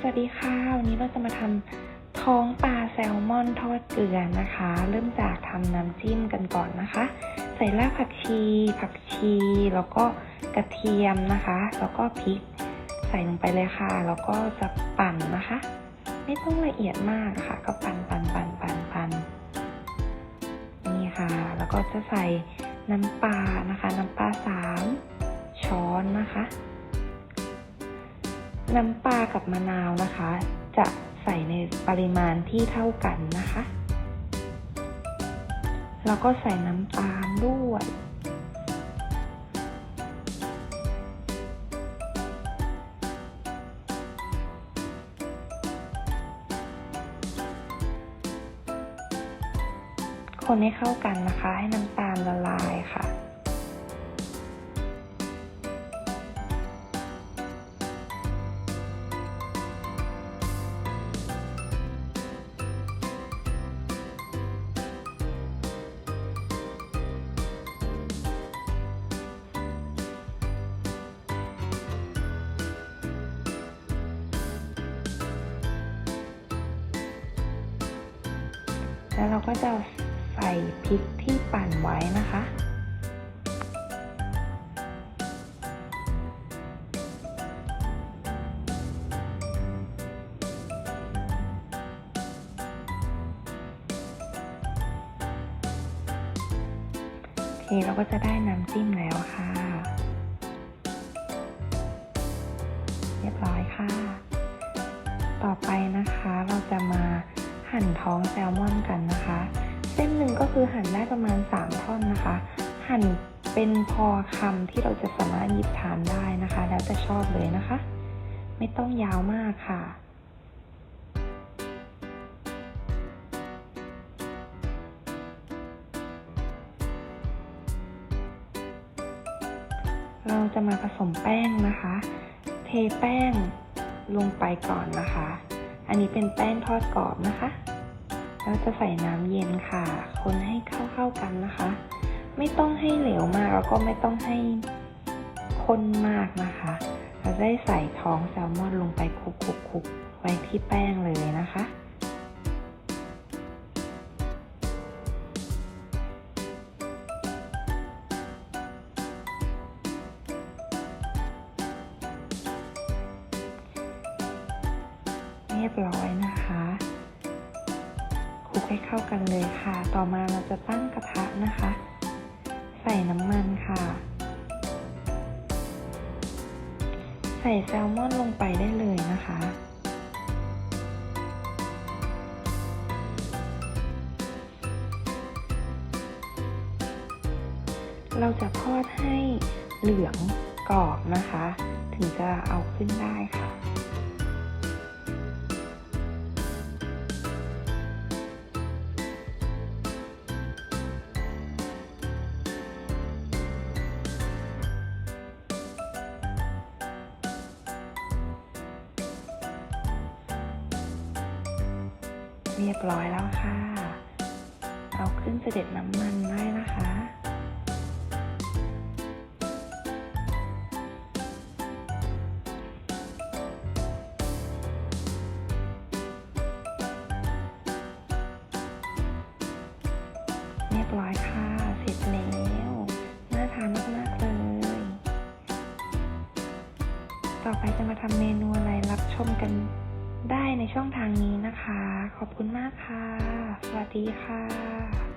สวัสดีค่ะ วันนี้เราจะมาทำท้องปลาแซลมอนทอดเกลือนะคะ เริ่มจากทำน้ำจิ้มกันก่อนนะคะ ใส่รากผักชี ผักชี แล้วก็กระเทียมนะคะ แล้วก็พริก ใส่ลงไปเลยค่ะ แล้วก็จะปั่นนะคะ ไม่ต้องละเอียดมากค่ะ ก็ปั่นปั่นปั่นปั่นปั่นนี่ค่ะ แล้วก็จะใส่น้ำปลานะคะ น้ำปลาสามช้อนนะคะ น้ำปลากับมะนาวนะคะ จะใส่ในปริมาณที่เท่ากันนะคะ แล้วก็ใส่น้ำตาลด้วย คนให้เข้ากันนะคะ ให้น้ำตาลละลายค่ะ แล้วเราก็จะใส่พริกที่ปั่นไว้นะคะ โอเคเราก็จะได้น้ำจิ้มแล้วค่ะ เรียบร้อยค่ะ ต่อไปนะคะเราจะมา หั่นท้องแซลมอนกันนะคะ เส้นหนึ่งก็คือหั่นได้ประมาณ 3 ท่อนนะคะ หั่นเป็นพอคำที่เราจะสามารถหยิบทานได้นะคะ แล้วแต่ชอบเลยนะคะ ไม่ต้องยาวมากค่ะเราจะมาผสมแป้งนะคะ เทแป้งลงไปก่อนนะคะ อันนี้เป็นแป้งทอดกรอบนะคะ แล้วจะใส่น้ำเย็นค่ะ คนให้เข้าๆกันนะคะ ไม่ต้องให้เหลวมากแล้วก็ไม่ต้องให้ข้นมากนะคะ เราได้ใส่ท้องแซลมอนลงไปคลุกๆๆไว้ที่แป้งเลยนะคะ ยบร้อยนะคะคลุกให้เข้ากันเลยค่ะ ต่อมาเราจะตั้งกระทะนะคะ ใส่น้ำมันค่ะ ใส่แซลมอนลงไปได้เลยนะคะเราจะทอดให้เหลืองกรอบนะคะ ถึงจะเอาขึ้นได้ค่ะ เรียบร้อยแล้วค่ะ เอาขึ้นเสด็จน้ำมันได้นะคะเรียบร้อยค่ะ เสร็จแล้ว น่าทานมากๆเลย ต่อไปจะมาทำเมนูอะไรรับชมกัน ได้ในช่องทางนี้นะคะ ขอบคุณมากค่ะ สวัสดีค่ะ